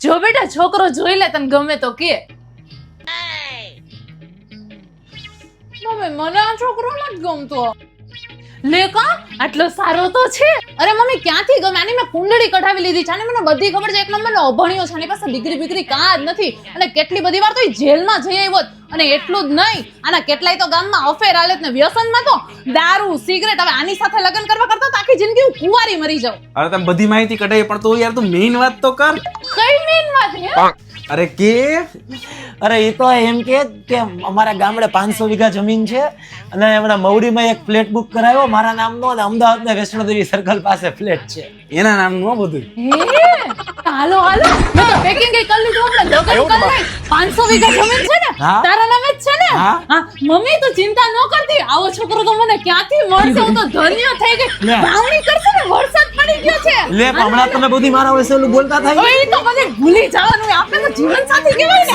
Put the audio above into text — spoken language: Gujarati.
જો બેટા છોકરો જોઈ લે તને ગમે તો કે. મમ્મી મને આ છોકરો નથી ગમતો. લે આટલો સારો તો છે. અરે મમ્મી ક્યાંથી ગમે? આની મેં કુંડળી કઢાવી લીધી છે. અને મને બધી ખબર છે એક નંબરનો અભણ્યો છે. આની પાસે ડિગ્રી બિગ્રી કાં જ નથી. અને કેટલી બધી વાર તો એ જેલમાં જઈ આવ્યો અને એટલું જ નહીં આના કેટલાય તો ગામમાં અફેર હાલે ને. વ્યસનમાં તો દારૂ સિગરેટ હવે આની સાથે લગ્ન કરવા કરતા તો આખી જિંદગી હું કુંવારી મરી જાઉં. અરે તમે બધી માહિતી કઢાઈ પણ તો યાર તું મેઈન વાત તો કર. કઈ મેન વાત હે અરે કે? અરે એ તો એમ કે કે અમારા ગામડે પાંચસો વીઘા જમીન છે અને એમના મવડીમાં એક ફ્લેટ બુક કરાવ્યો મારા નામનો અને અમદાવાદના વૈષ્ણોદેવી સર્કલ પાસે ફ્લેટ છે. એના નામનું બધું. હે? હાલો હાલો. મેં તો પેકિંગ કરી લીધું આપણે લગન કરી લઈ. 500 વીઘા જમીન છે ને? તારા નામે જ છે ને? હા. હા. મમ્મી તો ચિંતા ન કરતી. આવો છોકરો તો મને ક્યાંથી મળશે? હું તો ધન્ય થઈ ગઈ. લે. ગયો છે? લે હમણાં તમે બધી મારા વિશે બોલતા થાય. એ તો મને ભૂલી જવાનું આપણે તો જીવન સાથી કહેવાય ને.